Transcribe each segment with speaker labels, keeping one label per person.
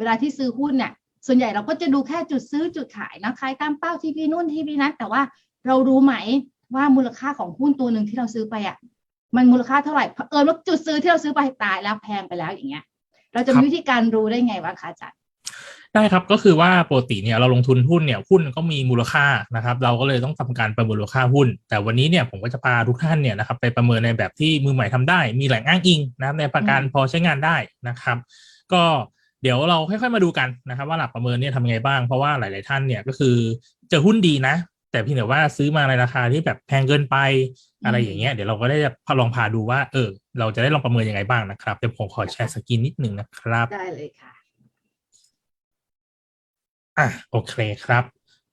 Speaker 1: เวลาที่ซื้อหุ้นเนี่ยส่วนใหญ่เราก็จะดูแค่จุดซื้อจุดขายนะขายตามเป้าทีพีนู่นทีพีนั้นแต่ว่าเรารู้ไหมว่ามูลค่าของหุ้นตัวหนึ่งที่เราซื้อไปอะมันมูลค่าเท่าไหร่เผเออว่าจุดซื้อที่เราซื้อไปตายแล้วแพงไปแล้วอย่างเงี้ย เราจะมีวิธีการรู้ได้ไงวะคะอาจารย์
Speaker 2: ได้ครับก็คือว่าปกติเนี่ยเราลงทุนหุ้นเนี่ยหุ้นก็มีมูลค่านะครับ เราก็เลยต้องทำการประเมินมูลค่าหุ้น แต่วันนี้เนี่ยผมก็จะพาทุกท่านเนี่ยนะครับไปประเมินในแบบที่มือใหม่ทำได้ มีแหล่งอ้างอิงนะครับในประการ
Speaker 1: อืม
Speaker 2: พอใช้งานได้นะครับ ก็ เดี๋ยวเราค่อยๆมาดูกันนะครับ ว่าหลักประเมินเนี่ยทำยังไงบ้าง เพราะว่าหลาย ๆ ท่านเนี่ยก็คือเจอหุ้นดีนะ แต่เพียงแต่ว่าซื้อมาในราคาที่แบบแพงเกินไปอะไรอย่างเงี้ยเดี๋ยวเราก็ได้จะลองพาดูว่า เออ เราจะได้ลองประเมินยังไงบ้างนะครับเดี๋ยวผมขอแชร์สกรีนนิดนึงนะครับ
Speaker 1: ได้เลยค่ะ
Speaker 2: อะโอเคครับ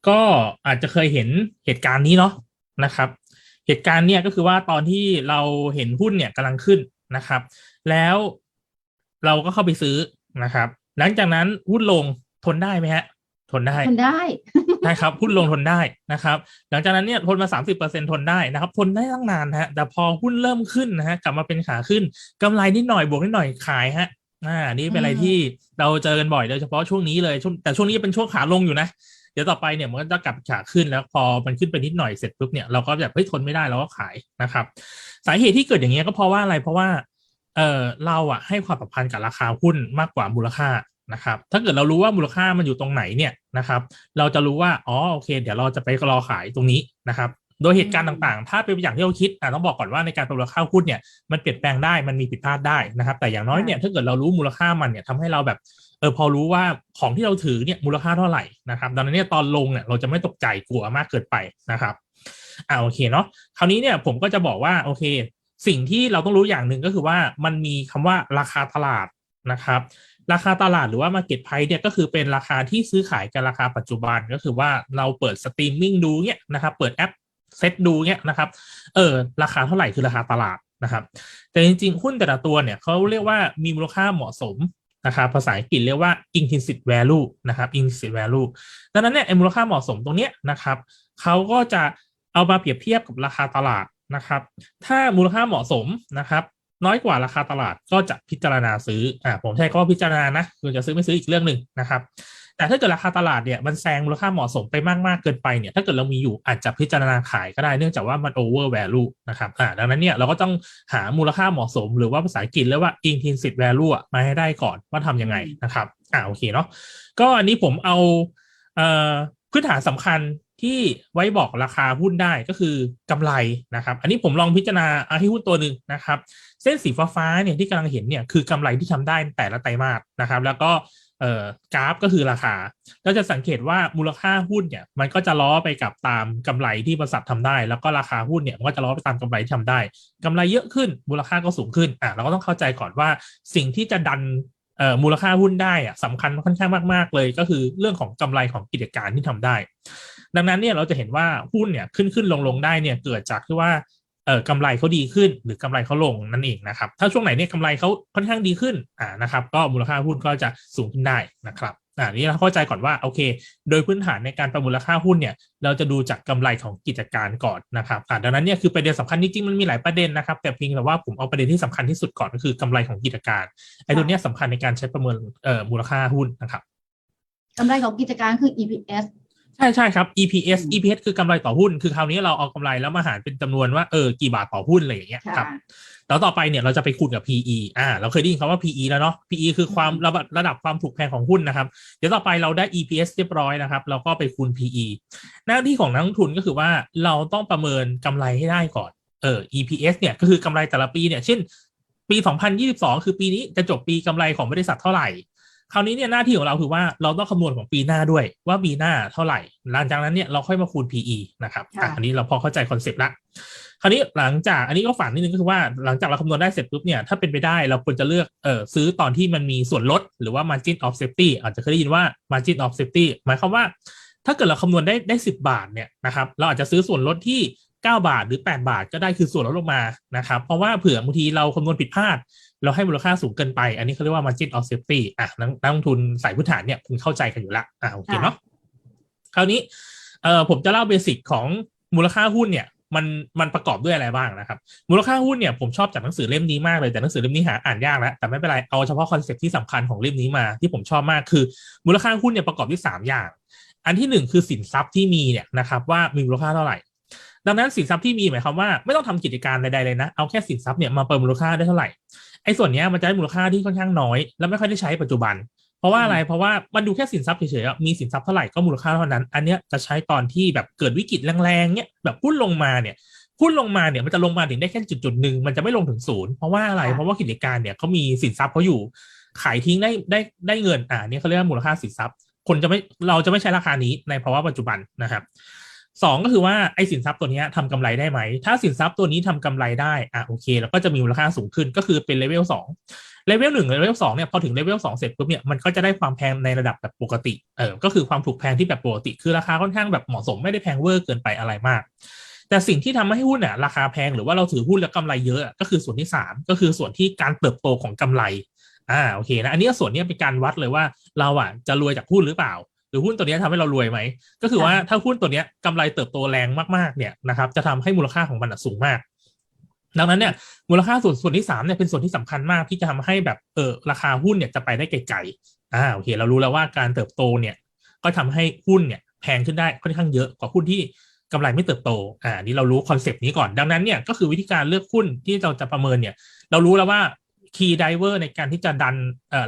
Speaker 2: ก็อาจจะเคยเห็นเหตุการณ์นี้เนาะนะครับ เหตุการณ์เนี่ยก็คือว่าตอนที่เราเห็นหุ้นเนี่ยกำลังขึ้นนะครับ แล้วเราก็เข้าไปซื้อนะครับ หลังจากนั้นหุ้นลงทนได้ไหมฮะ ทนได้
Speaker 1: คนได้
Speaker 2: ใช่ครับหุ้นลงทนได้นะครับ หลังจากนั้นเนี่ยทนมา 30%ทนได้นะครับ ทนได้ตั้งนานฮะ แต่พอหุ้นเริ่มขึ้นนะฮะกลับมาเป็นขาขึ้นกำไรนิดหน่อยบวกนิดหน่อยขายฮะอ่านี่เป็นอะไร
Speaker 1: อืม
Speaker 2: ที่เราเจอกันบ่อยโดยเฉพาะช่วงนี้เลยช่วงแต่ช่วงนี้เป็นช่วงขาลงอยู่นะเดี๋ยวต่อไปเนี่ยมันก็จะกลับขาขึ้นแล้วพอมันขึ้นไปนิดหน่อยเสร็จปุ๊บเนี่ยเราก็แบบเฮ้ยทนไม่ได้เราก็ขายนะครับ สาเหตุที่เกิดอย่างเงี้ยก็เพราะว่าอะไรเพราะว่า เออเราอะให้ความสัมพันธ์กับราคาหุ้นมากกว่ามูลค่านะครับ ถ้าเกิดเรารู้ว่ามูลค่ามันอยู่ตรงไหนเนี่ยนะครับ เราจะรู้ว่าอ๋อโอเค เดี๋ยวเราจะไปรอขายตรงนี้นะครับโดยเหตุการณ์ต่างๆ ถ้าเป็นอย่างที่เราคิดอะต้องบอกก่อนว่าในการประเมินมูลค่าหุ้นเนี่ย มันเปลี่ยนแปลงได้ มันมีผิดพลาดได้นะครับ แต่อย่างน้อยเนี่ยถ้าเกิดเรารู้มูลค่ามันเนี่ยทำให้เราแบบเออพอรู้ว่าของที่เราถือเนี่ยมูลค่าเท่าไหร่นะครับ ดังนั้นเนี่ยตอนลงเนี่ยเราจะไม่ตกใจกลัวมากเกินไปนะครับอ่าโอเคเนาะ คราวนี้เนี่ยผมก็จะบอกว่าโอเค สิ่งที่เราต้องรู้อย่างหนึ่งก็คือว่ามันมีคำว่าราคาตลาดนะครับ ราคาตลาดหรือว่า Market Price เนี่ยก็คือเป็นราคาที่ซื้อขายกันราคาปัจจุบันก็คือว่าเราเปิดสตรีมมิ่งดูเนี่ยนะครับ เปิดแอปเซตดูเนี่ยนะครับเออราคาเท่าไหร่คือราคาตลาดนะครับ แต่จริงๆ หุ้นแต่ละตัวเนี่ยเขาเรียกว่ามีมูลค่าเหมาะสมนะครับภาษาอังกฤษเรียกว่า intrinsic value นะครับ intrinsic value ดังนั้นเนี่ยมูลค่าเหมาะสมตรงเนี้ยนะครับเขาก็จะเอามาเปรียบเทียบกับราคาตลาด นะครับ ถ้ามูลค่าเหมาะสมนะครับ น้อยกว่าราคาตลาดก็จะพิจารณาซื้ออ่าผมใช้คำว่าพิจารณานะคือจะซื้อไม่ซื้ออีกเรื่องหนึ่งนะครับ แต่ถ้าเกิดราคาตลาดเนี่ยมันแซงมูลค่าเหมาะสมไปมากๆเกินไปเนี่ย ถ้าเกิดเรามีอยู่อาจจะพิจารณาขายก็ได้เนื่องจากว่ามัน over value นะครับอ่าดังนั้นเนี่ยเราก็ต้องหามูลค่าเหมาะสม หรือว่าภาษาอังกฤษเรียกว่า intrinsic value มาให้ได้ก่อนว่าทำยังไงนะครับอ่าโอเคเนาะก็อันนี้ผมเอาเอ่อพื้นฐานสำคัญ ที่ไว้บอกราคาหุ้นได้ก็คือกำไรนะครับ อันนี้ผมลองพิจารณาเอาให้หุ้นตัวหนึ่งนะครับ เส้นสีฟ้าๆเนี่ยที่กำลังเห็นเนี่ยคือกำไรที่ทำได้แต่ละไตรมาสนะครับ แล้วก็เอ่อกราฟก็คือราคาก็จะสังเกตว่ามูลค่าหุ้นเนี่ยมันก็จะล้อไปกับตามกำไรที่บริษัททำได้ แล้วก็ราคาหุ้นเนี่ยมันก็จะล้อไปตามกำไรที่ทำได้กำไรเยอะขึ้นมูลค่าก็สูงขึ้นอะเราก็ต้องเข้าใจก่อนว่าสิ่งที่จะดันเอ่อมูลค่าหุ้นได้อะสำคัญค่อนข้างมาก ๆ เลย ก็คือเรื่องของกำไรของกิจการที่ทำได้ ดังนั้นเนี่ยเราจะเห็นว่าหุ้นเนี่ยขึ้นขึ้นลงลงได้เนี่ยเกิดจากที่ว่าเออกำไรเขาดีขึ้นหรือกำไรเขาลงนั่นเองนะครับ ถ้าช่วงไหนเนี่ยกำไรเขาค่อนข้างดีขึ้นอ่านะครับ ก็มูลค่าหุ้นก็จะสูงขึ้นได้นะครับอ่านี่เราเข้าใจก่อนว่าโอเค โดยพื้นฐานในการประมูลราคาหุ้นเนี่ย เราจะดูจากกำไรของกิจการก่อนนะครับอ่าดังนั้นเนี่ยคือประเด็นสำคัญจริงๆมันมีหลายประเด็นนะครับ แต่เพียงแต่ว่าผมเอาประเด็นที่สำคัญที่สุดก่อนก็คือกำไรของกิจการไอ้ตัวเนี้ยสำคัญในการใช้ประเมินเอ่อมูลค่าหุ้นนะครับ
Speaker 1: กำไรของกิจการคือ EPS
Speaker 2: ใช่ใช่ครับ EPS
Speaker 1: อืม
Speaker 2: EPS คือกำไรต่อหุ้น คือคราวนี้เราเอากำไรแล้วมาหารเป็นจำนวนว่าเออกี่บาทต่อหุ้นอะไรอย่างเงี้ย
Speaker 1: ค่ะ
Speaker 2: ครับ แล้วต่อไปเนี่ยเราจะไปคูณกับ PE อ่า เราเคยได้ยินคำว่า PE แล้วเนาะ PE คือความ
Speaker 1: อืม
Speaker 2: ระดับระดับความถูกแพงของหุ้นนะครับ เดี๋ยวต่อไปเราได้ EPS เรียบร้อยนะครับ เราก็ไปคูณ PE หน้าที่ของนักลงทุนก็คือว่าเราต้องประเมินกำไรให้ได้ก่อน เออ EPS เนี่ยก็คือกำไรแต่ละปีเนี่ย เช่น ปี 2022 คือปีนี้จะจบปีกำไรของบริษัทเท่าไหร่ คราวนี้เนี่ยหน้าที่ของเราคือว่าเราต้องคำนวณของปีหน้าด้วยว่าปีหน้าเท่าไหร่ หลังจากนั้นเนี่ยเราค่อยมาคูณ PE นะครับ
Speaker 1: ค่ะ
Speaker 2: อะอันนี้เราพอเข้าใจคอนเซปต์ละคราวนี้หลังจากอันนี้ก็ฝันนิดนึงก็คือว่าหลังจากเราคำนวณได้เสร็จปุ๊บเนี่ยถ้าเป็นไปได้เราควรจะเลือกเออซื้อตอนที่มันมีส่วนลดหรือว่า margin of safety อาจจะเคยได้ยินว่า margin of safety หมายความว่า ถ้าเกิดเราคำนวณได้ได้สิบาทเนี่ยนะครับเราอาจจะซื้อส่วนลดที่ 9 บาทหรือ 8 บาทก็ได้คือส่วนลดลงมานะครับ เพราะว่าเผื่อบางทีเราคำนวณผิดพลาด เราให้มูลค่าสูงเกินไป อันนี้เขาเรียกว่า margin of safety อะนักนักลงทุนสายพื้นฐานเนี่ยคุณเข้าใจกันอยู่ละอะโอเคเนาะคราวนี้เอ่อผมจะเล่าเบสิกของมูลค่าหุ้นเนี่ยมันมันประกอบด้วยอะไรบ้างนะครับ มูลค่าหุ้นเนี่ยผมชอบจากหนังสือเล่มนี้มากเลยแต่หนังสือเล่มนี้หาอ่านยากแล้วแต่ไม่เป็นไรเอาเฉพาะคอนเซ็ปต์ที่สำคัญของเล่มนี้มาที่ผมชอบมากคือ มูลค่าหุ้นเนี่ยประกอบด้วยสามอย่าง อันที่หนึ่งคือสินทรัพย์ที่มีเนี่ยนะครับว่ามีมูลค่าเท่าไหร่ ดังนั้นสินทรัพย์ที่มีหมายความว่าไม่ต้องทำกิจการใดๆเลยนะ เอาแค่สินทรัพย์เนี่ยมาเปิดมูลค่าได้เท่าไหร่ไอ้ส่วนเนี้ยมันจะได้มูลค่าที่ค่อนข้างน้อย และไม่ค่อยได้ใช้ปัจจุบัน เพราะว่าอะไรเพราะว่ามันดูแค่สินทรัพย์เฉยๆอะมีสินทรัพย์เท่าไหร่ก็มูลค่าเท่านั้น อันเนี้ยจะใช้ตอนที่แบบเกิดวิกฤตแรงๆเนี่ยแบบหุ้นลงมาเนี่ยหุ้นลงมาเนี่ยมันจะลงมาถึงได้แค่จุดจุดๆหนึ่งมันจะไม่ลงถึงศูนย์เพราะว่าอะไร
Speaker 1: ค่ะ
Speaker 2: เพราะว่ากิจการเนี่ยเขามีสินทรัพย์เขาอยู่ ขายทิ้งได้ได้ได้เงินอ่านี่เขาเรียกว่ามูลค่าสินทรัพย์ คนจะไม่เราจะไม่ใช้ราคานี้ในภาวะปัจจุบันนะครับ สองก็คือว่าไอ้สินทรัพย์ตัวนี้ยทำกำไรได้ไหม ถ้าสินทรัพย์ตัวนี้ทำกำไรได้อะโอเคแล้วก็จะมีมูลค่าสูงขึ้นก็คือเป็นเลเวลสองเลเวลหนึ่งเลเวลสองเนี่ยพอถึงเลเวลสองเสร็จปุ๊บเนี่ยมันก็จะได้ความแพงในระดับแบบปกติเออก็คือความถูกแพงที่แบบปกติ คือราคาค่อนข้างแบบเหมาะสมไม่ได้แพงเวอร์เกินไปอะไรมาก แต่สิ่งที่ทำให้หุ้นเนี่ยราคาแพงหรือว่าเราถือหุ้นแล้วกำไรเยอะก็คือส่วนที่สามก็คือส่วนที่การเติบโตของกำไรอ่าโอเคนะอันนี้ส่วนนี้เป็นการวัดเลยว่าเราอะจะรวยจากหุ้นหรือเปล่า หรือหุ้นตัวเนี้ยทำให้เรารวยไหม ก็คือว่าถ้าหุ้นตัวเนี้ยกำไรเติบโตแรงมากๆเนี่ยนะครับจะทำให้มูลค่าของมันอะสูงมาก ดังนั้นเนี่ยมูลค่าส่วนส่วนที่สามเนี่ยเป็นส่วนที่สำคัญมากที่จะทำให้แบบเออราคาหุ้นเนี่ยจะไปได้ไกลๆอ่าโอเค เรารู้แล้วว่าการเติบโตเนี่ยก็ทำให้หุ้นเนี่ยแพงขึ้นได้ค่อนข้างเยอะกว่าหุ้นที่กำไรไม่เติบโต อ่า นี่เรารู้คอนเซปต์นี้ก่อน ดังนั้นเนี่ยก็คือวิธีการเลือกหุ้นที่เราจะประเมินเนี่ย เรารู้แล้วว่า key driver ในการที่จะดัน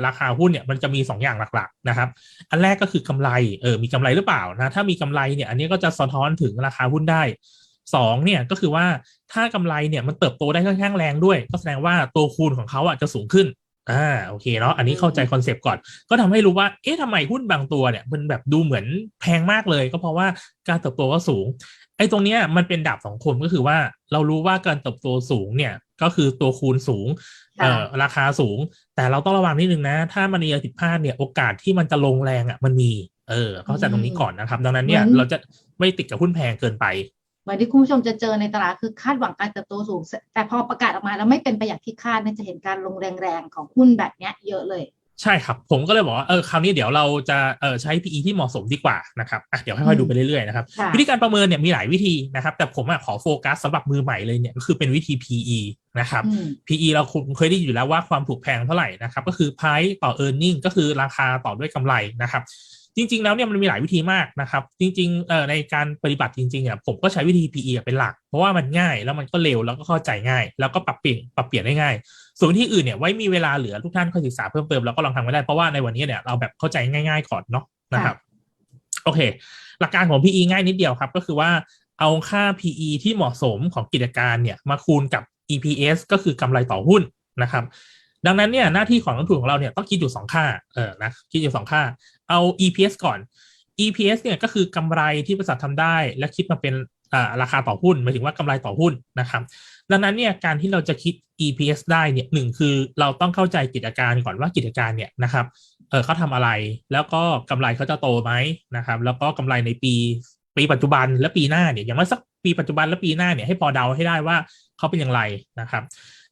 Speaker 2: ราคาหุ้นเนี่ยมันจะมี 2 อย่างหลักๆนะครับ อันแรกก็คือกำไรเออมีกำไรหรือเปล่านะถ้ามีกำไรเนี่ยอันนี้ก็จะสะท้อนถึงราคาหุ้นได้สองเนี่ยก็คือว่าถ้ากำไรเนี่ยมันเติบโตได้ค่อนข้างแรงด้วย ก็แสดงว่าตัวคูณของเขาอะจะสูงขึ้นอ่าโอเคเนาะอันนี้เข้าใจคอนเซปต์ก่อน ก็ทำให้รู้ว่าเอ๊ะทำไมหุ้นบางตัวเนี่ยมันแบบดูเหมือนแพงมากเลย ก็เพราะว่าการเติบโตก็สูงไอ้ตรงเนี้ยมันเป็นดาบสองคมก็คือว่าเรารู้ว่าการเติบโตสูงเนี่ยก็คือตัวคูณสูง เอ่อราคาสูง แต่เราต้องระวังนิดนึงนะ ถ้ามันมีอะไรผิดพลาดเนี่ยโอกาสที่มันจะลงแรงอะมันมีเออเข้าใจตรงนี้ก่อนนะครับ ดังนั้นเนี่ยเราจะไม่ติดกับหุ้นแพงเกินไป
Speaker 1: เหมือนที่คุณผู้ชมจะเจอในตลาดคือคาดหวังการเติบโตสูง แต่พอประกาศออกมาแล้วไม่เป็นไปอย่างที่คาดเนี่ยจะเห็นการลงแรงๆของหุ้นแบบเนี้ยเยอะเลย
Speaker 2: ใช่ครับ ผมก็เลยบอกว่าเออคราวนี้เดี๋ยวเราจะเออใช้ PE ที่เหมาะสมดีกว่านะครับอะเดี๋ยวค่อยๆดูไปเรื่อยๆนะครับ
Speaker 1: ค่ะ
Speaker 2: วิธีการประเมินเนี่ยมีหลายวิธีนะครับ แต่ผมอะขอโฟกัสสำหรับมือใหม่เลยเนี่ยก็คือเป็นวิธี PE นะครับ
Speaker 1: อืม
Speaker 2: PE เราคงเคยได้ยินอยู่แล้วว่าความถูกแพงเท่าไหร่นะครับก็คือ Price ต่อ Earning ก็คือราคาต่อด้วยกำไรนะครับจริง ๆ แล้วเนี่ยมันมีหลายวิธีมากนะครับ จริงๆเอ่อในการปฏิบัติจริงๆอะผมก็ใช้วิธี PE เป็นหลัก เพราะว่ามันง่ายแล้วมันก็เร็วแล้วก็เข้าใจง่าย แล้วก็ปรับเปลี่ยนปรับเปลี่ยนได้ง่าย ส่วนวิธีอื่นเนี่ยไว้มีเวลาเหลือทุกท่านค่อยศึกษาเพิ่มเติมแล้วก็ลองทำกันได้เพราะว่าในวันนี้เนี่ยเราแบบเข้าใจง่ายๆก่อนเนาะนะครับโอเค หลักการของ PE ง่ายนิดเดียวครับ ก็คือว่าเอาค่า PE ที่เหมาะสมของกิจการเนี่ยมาคูณกับ EPS ก็คือกำไรต่อหุ้นนะครับ ดังนั้นเนี่ยหน้าที่ของนักลงทุนของเราเนี่ยต้องคิดอยู่สองค่าเออนะคิดอยู่สองค่า เอา EPS ก่อน EPS เนี่ยก็คือกำไรที่บริษัททำได้ และคิดมาเป็น ราคาต่อหุ้นหมายถึงว่ากำไรต่อหุ้นนะครับ ดังนั้นเนี่ยการที่เราจะคิด EPS ได้เนี่ยหนึ่งคือเราต้องเข้าใจกิจการก่อนว่ากิจการเนี่ยนะครับเออเขาทำอะไรแล้วก็กำไรเขาจะโตไหมนะครับ แล้วก็กำไรในปีปีปัจจุบันและปีหน้าเนี่ยอย่างน้อยสักปีปัจจุบันและปีหน้าเนี่ยให้พอเดาให้ได้ว่าเขาเป็นอย่างไรนะครับ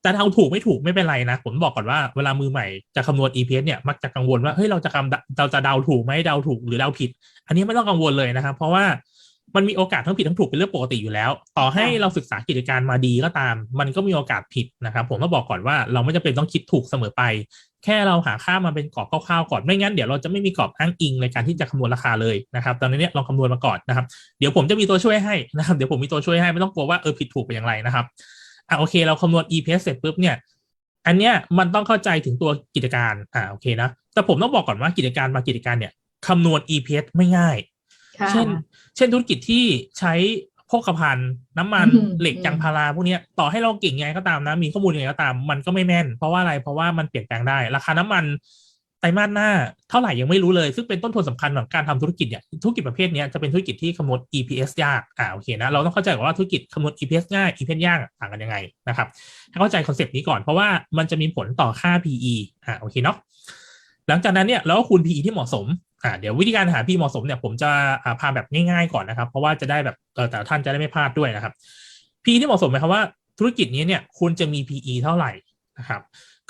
Speaker 2: แต่เดาถูกไม่ถูกไม่เป็นไรนะผมบอกก่อนว่าเวลามือใหม่จะคำนวณ EPS เนี่ยมักจะกังวลว่าเฮ้ยเราจะคำเราจะเดาถูกไหมเดาถูกหรือเดาผิด อันนี้ไม่ต้องกังวลเลยนะครับ เพราะว่า มันมีโอกาสทั้งผิดทั้งถูกเป็นเรื่องปกติอยู่แล้ว ต่อให้เราศึกษากิจการมาดีก็ตาม มันก็มีโอกาสผิดนะครับ ผมต้องบอกก่อนว่าเราไม่จำเป็นต้องคิดถูกเสมอไป แค่เราหาค่ามาเป็นกรอบคร่าวๆก่อน ไม่งั้นเดี๋ยวเราจะไม่มีกรอบอ้างอิงในการที่จะคำนวณราคาเลยนะครับ ตอนนี้เนี่ยลองคำนวณมาก่อนนะครับ เดี๋ยวผมจะมีตัวช่วยให้นะครับ เดี๋ยวผมมีตัวช่วยให้ไม่ต้องกลัวว่าเออผิดถูกเป็นอย่างไรนะครับ อะโอเค เราคำนวณ EPS เสร็จปุ๊บเนี่ย อันเนี้ยมันต้องเข้าใจถึงตัวกิจการ อ่าโอเคนะ แต่ผมต้องบอกก่อนว่ากิจการบางกิจการเนี่ยคำนวณ EPS ไม่ง่าย
Speaker 1: ค่ะ
Speaker 2: เช่น เช่นธุรกิจที่ใช้โภคภัณฑ์น้ำมัน
Speaker 1: อืม
Speaker 2: เหล็ก
Speaker 1: อืม
Speaker 2: ยางพาราพวกเนี้ยต่อให้เราเก่งยังไงก็ตามนะ มีข้อมูลยังไงก็ตาม มันก็ไม่แม่น เพราะว่าอะไรเพราะว่ามันเปลี่ยนแปลงได้ ราคาน้ำมันไตรมาสหน้าเท่าไหร่ยังไม่รู้เลย ซึ่งเป็นต้นทุนสำคัญของการทำธุรกิจเนี่ยธุรกิจประเภทเนี้ยจะเป็นธุรกิจที่คำนวณ EPS ยากอ่าโอเคนะเราต้องเข้าใจก่อนว่าธุรกิจคำนวณ EPS ง่าย EPS ยากต่างกันยังไงนะครับให้เข้าใจคอนเซปต์นี้ก่อนเพราะว่ามันจะมีผลต่อค่า PE อ่าโอเคเนาะหลังจากนั้นเนี่ยเราก็คูณ PE ที่เหมาะสม อ่าเดี๋ยววิธีการหา PE เหมาะสมเนี่ยผมจะอ่าพาแบบง่ายๆก่อนนะครับ เพราะว่าจะได้แบบเออแต่ละท่านจะได้ไม่พลาดด้วยนะครับ PE ที่เหมาะสมหมายความว่าธุรกิจนี้เนี่ยควรจะมี PE เท่าไหร่นะครับ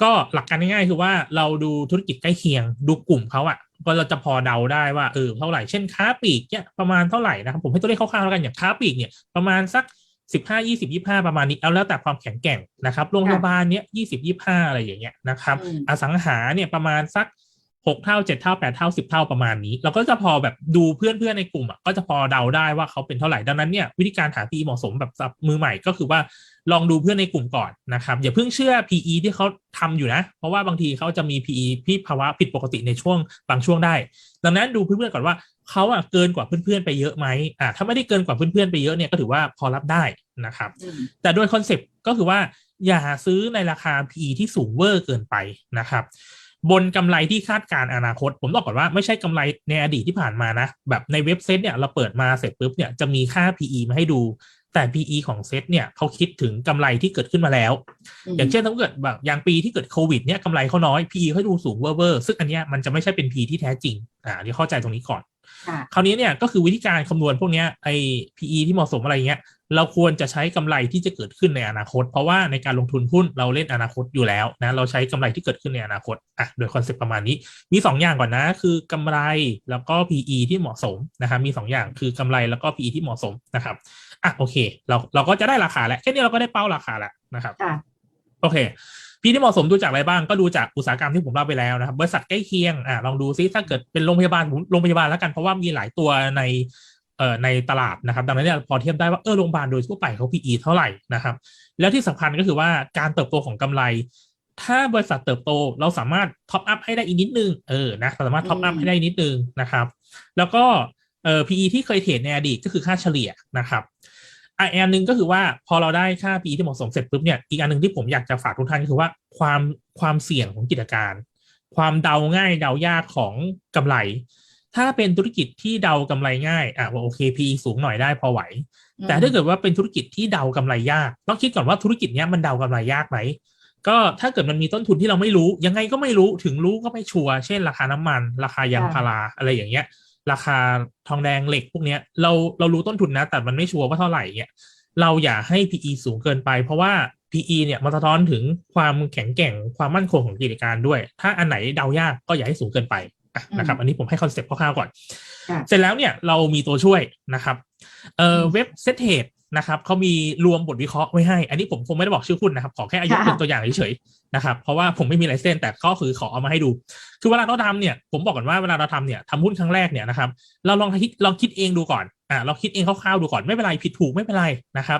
Speaker 2: ก็หลักการง่ายๆคือว่าเราดูธุรกิจใกล้เคียง ดูกลุ่มเขาอะ่ะก็เราจะพอเดาได้ว่าเออเท่าไหร่เช่นค้าปลีกเนี่ยประมาณเท่าไหร่นะครับผมให้ตัวเลขคร่าวๆแล้วกันอย่างค้าปลีกเนี่ยประมาณสักสิบห้ายี่สิบยี่ห้าประมาณนี้เอาแล้วแต่ความแข็งแกร่งนะครับโรงพยาบาลเนี้ยยี่สิบยี่ห้าอะไรอย่างเงี้ยนะครับ
Speaker 1: อืม
Speaker 2: อสังหาเนี่ยประมาณสัก หกเท่าเจ็ดเท่าแปดเท่าสิบเท่าประมาณนี้ เราก็จะพอแบบดูเพื่อนเพื่อนๆในกลุ่มอะก็จะพอเดาได้ว่าเขาเป็นเท่าไหร่ดังนั้นเนี่ยวิธีการหา PE เหมาะสมแบบสำหรับมือใหม่ก็คือว่าลองดูเพื่อนในกลุ่มก่อนนะครับอย่าเพิ่งเชื่อ PE ที่เขาทำอยู่นะ เพราะว่าบางทีเขาจะมี PE ที่ภาวะผิดปกติในช่วงบางช่วงได้ ดังนั้นดูเพื่อนๆก่อนว่าเขาอะเกินกว่าเพื่อนๆไปเยอะไหมอ่าถ้าไม่ได้เกินกว่าเพื่อนๆไปเยอะเนี่ยก็ถือว่าพอรับได้นะครับ
Speaker 1: อืม
Speaker 2: แต่โดยคอนเซปต์ก็คือว่าอย่าซื้อในราคา PE ที่สูงเวอร์เกินไปนะครับ บนกำไรที่คาดการณ์อนาคต ผมต้องก่อนว่าไม่ใช่กำไรในอดีตที่ผ่านมานะ แบบในเว็บเซตเนี่ยเราเปิดมาเสร็จปุ๊บเนี่ยจะมีค่า PE มาให้ดู แต่ PE ของเซตเนี่ยเขาคิดถึงกำไรที่เกิดขึ้นมาแล้ว อย่างเช่นถ้าเกิดแบบอย่างปีที่เกิดโควิดเนี่ยกำไรเขาน้อย PE เขาดูสูงเวอร์เวอร์ซึ่งอันเนี้ยมันจะไม่ใช่เป็น PE ที่แท้จริงอ่าอันนี่เข้าใจตรงนี้ก่อน
Speaker 1: ค่ะ
Speaker 2: คราวนี้เนี่ยก็คือวิธีการคำนวณพวกเนี้ยไอ้ PE ที่เหมาะสมอะไรเงี้ย เราควรจะใช้กำไรที่จะเกิดขึ้นในอนาคต เพราะว่าในการลงทุนหุ้นเราเล่นอนาคตอยู่แล้วนะเราใช้กำไรที่เกิดขึ้นในอนาคตอะโดยคอนเซ็ปต์ประมาณนี้มี 2 อย่างก่อนนะ คือกำไรแล้วก็ PE ที่เหมาะสมนะครับมี 2 อย่างคือกำไรแล้วก็ PE ที่เหมาะสมนะครับอะโอเค เราเราก็จะได้ราคาแล้วแค่นี้เราก็ได้เป้าราคาแล้วนะครับ
Speaker 1: ค่ะ
Speaker 2: โอเคพี่ที่เหมาะสมดูจากอะไรบ้างก็ดูจากอุตสาหกรรมที่ผมเล่าไปแล้วนะครับบริษัทใกล้เคียงอ่าลองดูซิถ้าเกิดเป็นโรงพยาบาลผมโรงพยาบาลแล้วกันเพราะว่ามีหลายตัวใน เอ่อในตลาดนะครับ ดังนั้นเนี่ยพอเทียบได้ว่าเออโรงพยาบาลโดยทั่วไปเขา PE เท่าไหร่นะครับ แล้วที่สำคัญก็คือว่าการเติบโตของกำไร ถ้าบริษัทเติบโตเราสามารถท็อปอัพให้ได้อีกนิดนึงเออนะสามารถท็อปอัพให้ได้นิดนึงนะครับ แล้วก็เอ่อ PE ที่เคยเทรดในอดีตก็คือค่าเฉลี่ยนะครับอีกอันหนึ่งก็คือว่าพอเราได้ค่า PE ที่เหมาะสมเสร็จปุ๊บเนี่ยอีกอันหนึ่งที่ผมอยากจะฝากทุกท่านก็คือว่าความความเสี่ยงของกิจการ ความเดาง่ายเดายากของกำไร ถ้าเป็นธุรกิจที่เดากำไรง่ายอะว่าโอเค PE สูงหน่อยได้พอไหว แต่ถ้าเกิดว่าเป็นธุรกิจที่เดากำไรยากต้องคิดก่อนว่าธุรกิจเนี้ยมันเดากำไรยากไหมก็ถ้าเกิดมันมีต้นทุนที่เราไม่รู้ ยังไงก็ไม่รู้ถึงรู้ก็ไม่ชัวร์เช่นราคาน้ำมัน ราคายางพาราอะไรอย่างเงี้ย ราคาทองแดงเหล็กพวกเนี้ยเราเรารู้ต้นทุนนะ แต่มันไม่ชัวร์ว่าเท่าไหร่เงี้ยเราอย่าให้ PE สูงเกินไป เพราะว่า PE เนี่ยมันสะท้อนถึงความแข็งแกร่งความมั่นคงของกิจการด้วย ถ้าอันไหนเดายากก็อย่าให้สูงเกินไปอะ นะครับ อันนี้ผมให้คอนเซ็ปต์คร่าวๆก่อน
Speaker 1: ค่ะ
Speaker 2: เสร็จแล้วเนี่ยเรามีตัวช่วยนะครับเอ่อ
Speaker 1: อืม
Speaker 2: เว็บเซตเทดนะครับเขามีรวมบทวิเคราะห์ไว้ให้ อันนี้ผมคงไม่ได้บอกชื่อหุ้นนะครับ ขอแค่อายุ
Speaker 1: ค่ะ
Speaker 2: เป็นตัวอย่างเฉยๆนะครับ เพราะว่าผมไม่มีไลเซนส์แต่ก็คือขอเอามาให้ดู คือเวลาเราทำเนี่ย ผมบอกก่อนว่าเวลาเราทำเนี่ยทำหุ้นครั้งแรกเนี่ยนะครับ เราลองคิดลองคิดเองดูก่อน อ่าเราคิดเองคร่าวๆดูก่อน ไม่เป็นไรผิดถูกไม่เป็นไรนะครับ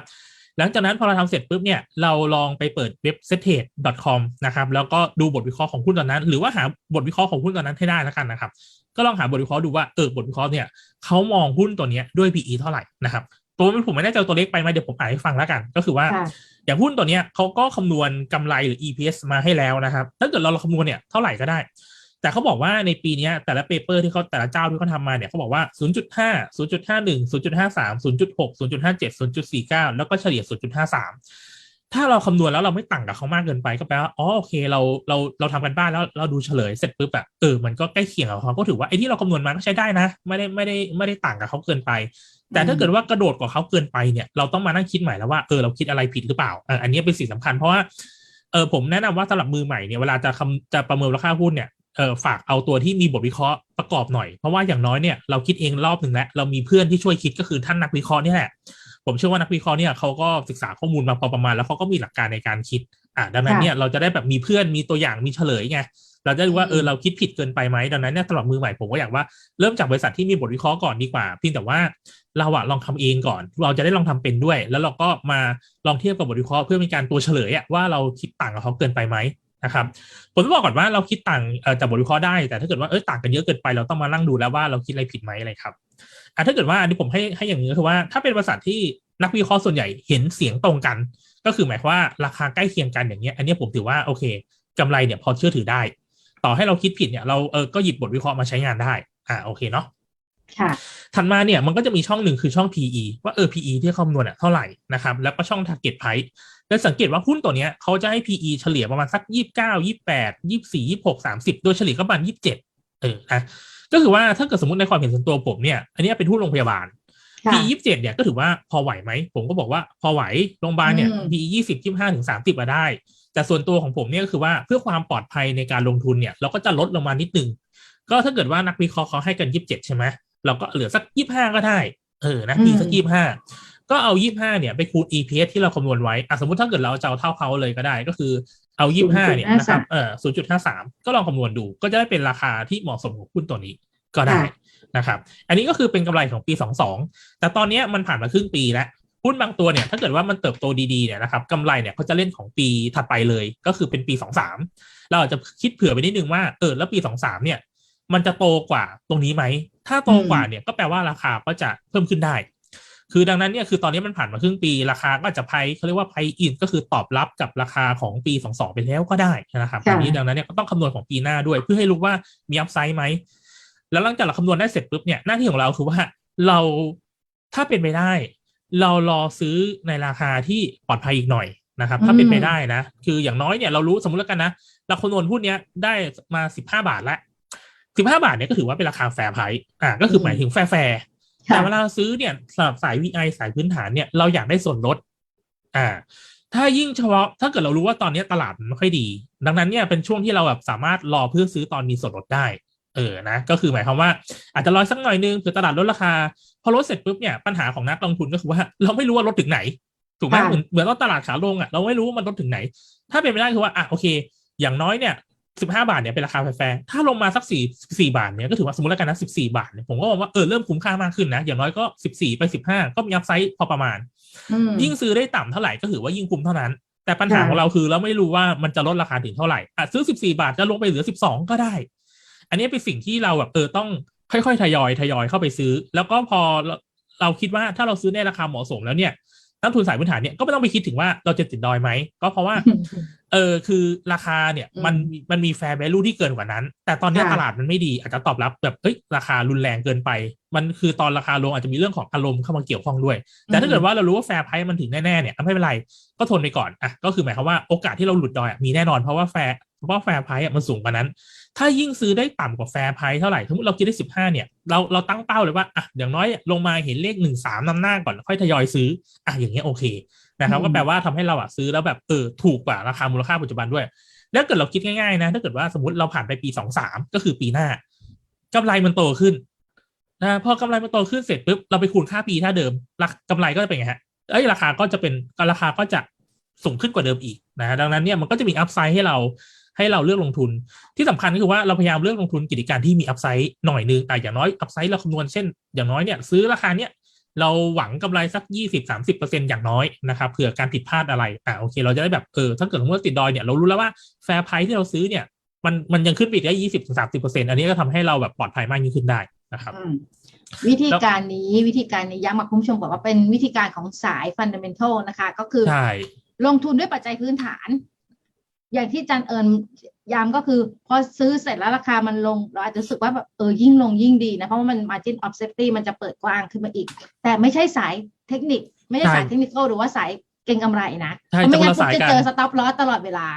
Speaker 2: หลังจากนั้นพอเราทำเสร็จปุ๊บเนี่ยเราลองไปเปิดเว็บ s e t a d c o m นะครับแล้วก็ดูบทวิเคราะห์ของหุ้นตอนนั้น หรือว่าหาบทวิเคราะห์ของหุ้นตอนนั้นให้ได้แล้วกันนะครับ ก็ลองหาบทวิเคราะห์ดูว่าเออบทวิเคราะห์เนี่ยเขามองหุ้นตัวเนี้ยด้วย PE เท่าไหร่นะครับตัวผมไม่แน่ใจตัวเลขไปไหมเดี๋ยวผมอ่านให้ฟังแล้วกัน ก็คือว่า
Speaker 1: ค่ะ
Speaker 2: อย่างหุ้นตัวเนี้ยเขาก็คำนวณกำไรหรือ EPS มาให้แล้วนะครับ ถ้าเกิดเราเราคำนวณเนี่ยเท่าไหร่ก็ได้ แต่เขาบอกว่าในปีนี้แต่ละเปเปอร์ที่เขาแต่ละเจ้าที่เขาทำมาเนี่ยเขาบอกว่า 0.5 0.51 0.53 0.6 0.57 0.49 แล้วก็เฉลี่ย 0.53 ถ้าเราคำนวณแล้วเราไม่ต่างกับเขามากเกินไปก็แปลว่าอ๋อโอเคเราเราเราทำกันบ้านแล้วเราดูเฉลยเสร็จปุ๊บแบบเออมันก็ใกล้เคียงกับเขาก็ถือว่าไอ้ที่เราคำนวณมาก็ใช้ได้นะ ไม่ได้ไม่ได้ไม่ได้ต่างกับเขาเกินไป แต่ถ้าเกิดว่ากระโดดกว่าเขาเกินไปเนี่ยเราต้องมานั่งคิดใหม่แล้วว่าเออเราคิดอะไรผิดหรือเปล่าอันนี้เป็นสิ่งสำคัญเพราะว่าเออผมแนะนำว่าสำหรับมือใหม่เนี่ยเวลาจะคำจะประเมินราคาหุ้นเนี่ย เออฝากเอาตัวที่มีบทวิเคราะห์ประกอบหน่อย เพราะว่าอย่างน้อยเนี่ยเราคิดเองรอบหนึ่งแล้วเรามีเพื่อนที่ช่วยคิดก็คือท่านนักวิเคราะห์นี่แหละผมเชื่อว่านักวิเคราะห์เนี่ยเขาก็ศึกษาข้อมูลมาพอประมาณแล้วเขาก็มีหลักการในการคิดอ่าดังนั้นเนี่ยเราจะได้แบบมีเพื่อนมีตัวอย่างมีเฉลยไงเราจะดูว่าเออเราคิดผิดเกินไปไหมดังนั้นเนี่ยสำหรับมือใหม่ผมก็อยากว่าเริ่มจากบริษัทที่มีบทวิเคราะห์ก่อนดีกว่าเพียงแต่ว่าเราอะลองทำเองก่อน เราจะได้ลองทำเป็นด้วย แล้วเราก็มาลองเทียบกับบทวิเคราะห์เพื่อเป็นการตัวเฉลยอะว่าเราคิดต่างกับเขาเกินไปไหม นะครับผมต้องบอกก่อนว่าเราคิดต่างจากบทวิเคราะห์ได้แต่ถ้าเกิดว่าเออต่างกันเยอะเกินไปเราต้องมานั่งดูแล้วว่าเราคิดอะไรผิดไหมอะไรครับอะถ้าเกิดว่าอันนี้ผมให้ให้อย่างนี้คือว่าถ้าเป็นบริษัทที่นักวิเคราะห์ส่วนใหญ่เห็นเสียงตรงกัน ก็คือหมายความว่าราคาใกล้เคียงกันอย่างเงี้ยอันนี้ผมถือว่าโอเคกำไรเนี่ยพอเชื่อถือได้ ต่อให้เราคิดผิดเนี่ยเราเออก็หยิบบทวิเคราะห์มาใช้งานได้อ่าโอเคเนาะ ถัดมาเนี่ยมันก็จะมีช่องหนึ่งคือช่อง PE ว่าเออ PE ที่คำนวณอะเท่าไหร่นะครับ แล้วก็ช่อง Target Price แล้วสังเกตว่าหุ้นตัวเนี้ยเขาจะให้ PE เฉลี่ยประมาณสักยี่สิบเก้ายี่แปดยี่สี่ยี่หกสามสิบโดยเฉลี่ยก็ประมาณยี่สิบเจ็ดเออนะก็คือว่าถ้าเกิดสมมติในความเห็นส่วนตัวผมเนี่ย อันเนี้ยเป็นหุ้นโรงพยาบาล
Speaker 1: ค่ะ
Speaker 2: PE ยี่สิบเจ็ดเนี่ยก็ถือว่าพอไหวไหม ผมก็บอกว่าพอไหวโรงพยาบาลเนี่ย
Speaker 1: อืม
Speaker 2: PE ยี่สิบยี่ห้าถึงสามสิบมาได้ แต่ส่วนตัวของผมเนี่ยก็คือว่าเพื่อความปลอดภัยในการลงทุนเนี่ยเราก็จะลดลงมานิดนึงก็ถ้าเกิดว่านักวิเคราะห์เขาให้กันยี่สิบเจ็ดใช่ไหม เราก็เหลือสักยี่ห้าก็ได้ เออนะ
Speaker 1: อืม
Speaker 2: มีสักยี่ห้าก็เอายี่ห้าเนี่ยไปคูณ EPS ที่เราคำนวณไว้อะสมมติถ้าเกิดเราจะเอาเท่าเขาเลยก็ได้ ก็คือเอายี่ห้าเนี่ยนะครับเออศูนย์จุดห้าสามก็ลองคำนวณดู ก็จะได้เป็นราคาที่เหมาะสมของหุ้นตัวนี้ก็ได้นะครับ อันนี้ก็คือเป็นกำไรของปีสองสองแต่ตอนเนี้ยมันผ่านมาครึ่งปีแล้วหุ้นบางตัวเนี่ยถ้าเกิดว่ามันเติบโตดีๆเนี่ยนะครับกำไรเนี่ยเขาจะเล่นของปีถัดไปเลยก็คือเป็นปีสองสามเราอาจจะคิดเผื่อไปนิดนึงว่าเออแล้วปีสองสามเนี่ย มันจะโตกว่าตรงนี้ไหม ถ้าโตกว่าเนี่ยก็แปลว่าราคาก็จะเพิ่มขึ้นได้ คือดังนั้นเนี่ยคือตอนนี้มันผ่านมาครึ่งปีราคาก็อาจจะไพเขาเรียกว่าไพอินก็คือตอบรับกับราคาของปีสองสองไปแล้วก็ได้นะครับอันนี้ดังนั้นเนี่ยก็ต้องคำนวณของปีหน้าด้วย เพื่อให้รู้ว่ามีอัพไซด์ไหมแล้วหลังจากเราคำนวณได้เสร็จปุ๊บเนี่ยหน้าที่ของเราคือว่าเราถ้าเป็นไปได้ เรารอซื้อในราคาที่ปลอดภัยอีกหน่อยนะครับ ถ้าเป็นไปได้นะ คืออย่างน้อยเนี่ยเรารู้สมมติแล้วกันนะเราคำนวณหุ้นเนี้ยได้มาสิบห้าบาทแล้ว สิบห้าบาทเนี่ยก็ถือว่าเป็นราคาแฟร์ไพรส์อ่าก็คือหมายถึงแฟร์แฟร์แต่เวลาซื้อเนี่ยสำหรับสาย VI สายพื้นฐานเนี่ยเราอยากได้ส่วนลด อ่า ถ้ายิ่งเฉพาะถ้าเกิดเรารู้ว่าตอนนี้ตลาดมันไม่ค่อยดี ดังนั้นเนี่ยเป็นช่วงที่เราแบบสามารถรอเพื่อซื้อตอนมีส่วนลดได้ เออนะ ก็คือหมายความว่าอาจจะรอสักหน่อยนึงเผื่อตลาดลดราคา พอลดเสร็จปุ๊บเนี่ยปัญหาของนักลงทุนก็คือว่า เราไม่รู้ว่าลดถึงไหน ถูกไหมเหมือนเหมือนว่าตลาดขาลงอะเราไม่รู้ว่ามันลดถึงไหน ถ้าเป็นไปได้คือว่าอะโอเค อย่างน้อยเนี่ย สิบห้าบาทเนี่ยเป็นราคาแฟร์ถ้าลงมาสักสี่สี่บาทเนี่ยก็ถือว่าสมมติแล้วกันนะสิบสี่บาทเนี่ยผมก็มองว่าเออเริ่มคุ้มค่ามากขึ้นนะ อย่างน้อยก็สิบสี่ไปสิบห้าก็มีอัพไซด์พอประมาณ ยิ่งซื้อได้ต่ำเท่าไหร่ก็ถือว่ายิ่งคุ้มเท่านั้น แต่ปัญหาของเราคือเราไม่รู้ว่ามันจะลดราคาถึงเท่าไหร่อะซื้อสิบสี่บาทจะลงไปเหลือสิบสองก็ได้ อันนี้เป็นสิ่งที่เราแบบเออต้องค่อยๆทยอยทยอยเข้าไปซื้อ แล้วก็พอเราคิดว่าถ้าเราซื้อในราคาเหมาะสมแล้วเนี่ยนักทุนสายพื้นฐานเนี่ยก็ไม่ต้องไปคิดถึงว่าเราจะติดดอยไหมก็เพราะว่า เออคือราคาเนี่ยมันมันมีแฟร์แวลูที่เกินกว่านั้น แต่ตอนนี้ตลาดมันไม่ดีอาจจะตอบรับแบบเอ้ยราคารุนแรงเกินไป มันคือตอนราคาลงอาจจะมีเรื่องของอารมณ์เข้ามาเกี่ยวข้องด้วย แต่ถ้าเกิดว่าเรารู้ว่าแฟร์ไพรมันถึงแน่ๆเนี่ยไม่เป็นไรก็ทนไปก่อนอะก็คือหมายความว่าโอกาสที่เราหลุดดอยมีแน่นอนเพราะว่าแฟร์เพราะว่าแฟร์ไพรมันสูงกว่านั้น ถ้ายิ่งซื้อได้ต่ำกว่าแฟร์ไพรเท่าไหร่สมมติเราคิดได้สิบห้าเนี่ยเราเราตั้งเป้าเลยว่าอะอย่างน้อยลงมาเห็นเลขหนึ่งสามนำหน้าก่อนค่อยทยอยซื้ออะอย่างเงี้ยโอเค นะครับ ก็แปลว่าทำให้เราอะซื้อแล้วแบบเออถูกกว่าราคามูลค่าปัจจุบันด้วย แล้วเกิดเราคิดง่ายๆนะ ถ้าเกิดว่าสมมติเราผ่านไปปีสองสามก็คือปีหน้ากำไรมันโตขึ้นนะพอกำไรมันโตขึ้นเสร็จปุ๊บเราไปคูณค่าปีถ้าเดิมรักกำไรก็จะเป็นไงฮะเอ้ยราคาก็จะเป็นราคาก็จะสูงขึ้นกว่าเดิมอีกนะดังนั้นเนี่ยมันก็จะมีอัพไซด์ให้เราให้เราเลือกลงทุนที่สำคัญก็คือว่าเราพยายามเลือกลงทุนกิจการที่มีอัพไซด์หน่อยนึงแต่อย่างน้อยอัพไซด์เราคำนวณเช่น อย่างน้อยเนี่ยซื้อราคาเนี้ย เราหวังกำไรสักยี่สิบสามสิบเปอร์เซ็นอย่างน้อยนะครับเผื่อการผิดพลาดอะไรอ่าโอเค เราจะได้แบบเออถ้าเกิดสมมติติดดอยเนี่ยเรารู้แล้วว่าแฟร์ไพรที่เราซื้อเนี่ยมันมันยังขึ้นไปได้ยี่สิบถึงสามสิบเปอร์เซ็นอันนี้ก็ทำให้เราแบบปลอดภัยมากยิ่งขึ้นได้นะครับ
Speaker 1: วิธีการนี้วิธีการนี้ย้ำมาคุณผู้ชมบอกว่าเป็นวิธีการของสายฟันเดเมนทัลนะคะ ก็คือลงทุนด้วยปัจจัยพื้นฐาน อย่างที่จันเอิญ ย้ำก็คือพอซื้อเสร็จแล้วราคามันลง เราอาจจะรู้สึกว่าแบบเออยิ่งลงยิ่งดีนะ เพราะว่ามัน margin of safety มันจะเปิดกว้างขึ้นมาอีก แต่ไม่ใช่สายเทคนิค ไม่ใช่สายเทคนิคหรือว่าสายเก่งกำไรนะไม่งั้นคุณจะเจอสต็อปลอสตลอดเวลา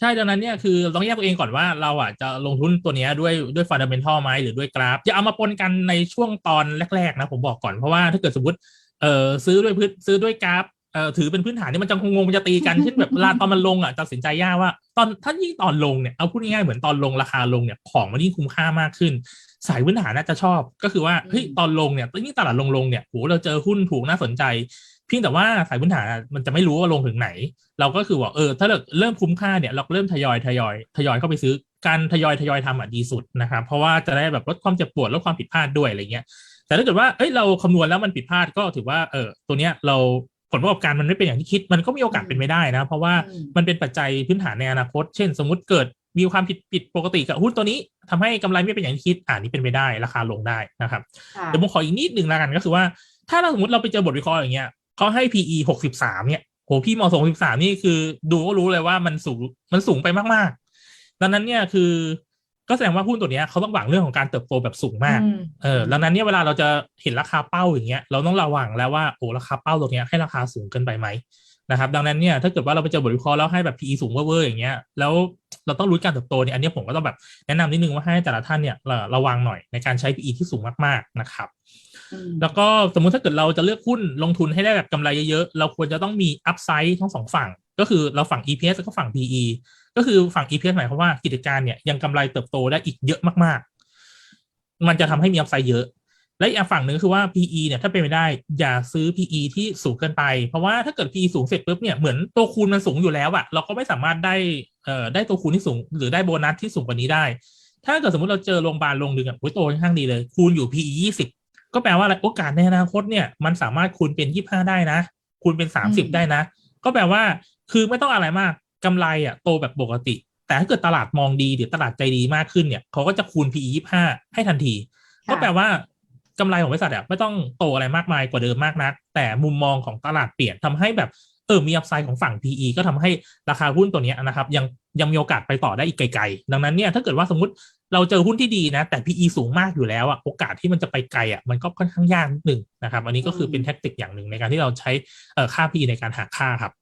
Speaker 2: ใช่ดังนั้นเนี่ยคือต้องแยกตัวเองก่อนว่าเราอะจะลงทุนตัวนี้ด้วยด้วยฟันเดเมนทัลไหมหรือด้วยกราฟอย่าเอามาปนกันในช่วงตอนแรก ๆ นะ ผมบอกก่อนเพราะว่าถ้าเกิดสมมติเอ่อซื้อด้วยพื้นซื้อด้วยกราฟ เอ่อถือเป็นพื้นฐานนี่มันจะคงงงมันจะตีกันเช่นแบบลาตอนมันลงอะตัดสินใจยากว่า ตอนถ้ายิ่งตอนลงเนี่ยเอาพูดง่ายๆเหมือนตอนลงราคาลงเนี่ยของมันยิ่งคุ้มค่ามากขึ้น สายพื้นฐานน่าจะชอบ ก็คือว่าเฮ้ยตอนลงเนี่ยยิ่งตลาดลงลงเนี่ยโหเราเจอหุ้นถูกน่าสนใจเพียงแต่ว่าสายพื้นฐานมันจะไม่รู้ว่าลงถึงไหน เราก็คือว่าเออถ้าเราเริ่มคุ้มค่าเนี่ยเราเริ่มทยอยทยอยทยอยเข้าไปซื้อการทยอยทยอยทำอะดีสุดนะครับเพราะว่าจะได้แบบลดความเจ็บปวดลดความผิดพลาดด้วยอะไรเงี้ยแต่ถ้าเกิดว่า เอ้ย เราคำนวณแล้วมันผิดพลาดก็ถือว่า เออตัวเนี้ยเรา ผลประกอบการมันไม่เป็นอย่างที่คิด มันก็มีโอกาสเป็นไม่ได้นะ เพราะว่ามันเป็นปัจจัยพื้นฐานในอนาคต เช่น สมมุติเกิดมีความผิดผิดปกติกับหุ้นตัวนี้ทำให้กำไรไม่เป็นอย่างที่คิดอ่านี้เป็นไปได้ราคาลงได้นะครับเดี๋ยวผมขออีกนิดหนึ่งละกันก็คือว่า ถ้าเราสมมติเราไปเจอบทวิเคราะห์อย่างเงี้ยเขาให้ PE หกสิบสามเนี่ยโหพี่มอสองสิบสามนี่คือ ดูก็รู้เลยว่ามันสูงมันสูงไปมากๆดังนั้นเนี่ยคือ ก็แสดงว่าหุ้นตัวนี้เขาต้องหวังเรื่องของการเติบโตแบบสูงมาก เออดังนั้นเนี่ยเวลาเราจะเห็นราคาเป้าอย่างเงี้ย เราต้องระวังแล้วว่าโอ้ราคาเป้าตัวเนี้ยให้ราคาสูงเกินไปไหมนะครับ ดังนั้นเนี่ยถ้าเกิดว่าเราไปเจอบทวิเคราะห์แล้วให้แบบ PE สูงเวอร์ๆอย่างเงี้ย แล้วเราต้องรู้การเติบโตเนี่ยอันนี้ผมก็ต้องแบบแนะนำนิดนึงว่าให้แต่ละท่านเนี่ยระวังหน่อยในการใช้ PE ที่สูงมากๆนะครับ แล้วก็สมมุติถ้าเกิดเราจะเลือกหุ้นลงทุนให้ได้แบบกำไรเยอะๆ เราควรจะต้องมีอัพไซด์ทั้งสองฝั่ง ก็คือเราฝั่ง EPS แล้วก็ฝั่ง PE ก็คือฝั่ง EPS หมายความว่ากิจการเนี่ยยังกำไรเติบโตได้อีกเยอะมากๆ มันจะทำให้มีอัพไซด์เยอะ และอีกฝั่งหนึ่งก็คือว่า PE เนี่ยถ้าเป็นไม่ได้อย่าซื้อ PE ที่สูงเกินไป เพราะว่าถ้าเกิด PE สูงเสร็จปุ๊บเนี่ยเหมือนตัวคูณมันสูงอยู่แล้วอะเราก็ไม่สามารถได้เอ่อได้ตัวคูณที่สูง หรือได้โบนัสที่สูงกว่านี้ได้ ถ้าเกิดสมมติเราเจอโรงพยาบาลโรงหนึ่งอะโอ้ยโตค่อนข้างดีเลย คูณอยู่ PE ยี่สิบก็แปลว่าอะไรโอกาสในอนาคตเนี่ยมันสามารถคูณเป็นยี่ห้าได้นะคูณเป็นสามสิบได้นะ ก็แปลว่าคือไม่ต้องอะไรมาก กำไรอะโตแบบปกติ แต่ถ้าเกิดตลาดมองดีหรือตลาดใจดีมากขึ้นเนี่ยเขาก็จะคูณ PE ยี่ห้าให้ทันที ก็แปลว่ากำไรของบริษัทอะไม่ต้องโตอะไรมากมายกว่าเดิมมากนัก แต่มุมมองของตลาดเปลี่ยนทำให้แบบเออมีอัพไซด์ของฝั่ง PE ก็ทำให้ราคาหุ้นตัวเนี้ยนะครับ ยังยังมีโอกาสไปต่อได้อีกไกลๆ ดังนั้นเนี่ยถ้าเกิดว่าสมมติเราเจอหุ้นที่ดีนะ แต่ PE สูงมากอยู่แล้วอะโอกาสที่มันจะไปไกลอะมันก็ค่อนข้างยากนิดหนึ่งนะครับ อันนี้ก็คือเป็นแท็กติกอย่างหนึ่งในการที่เราใช้เอ่อค่า PE ในการหาค่าครับ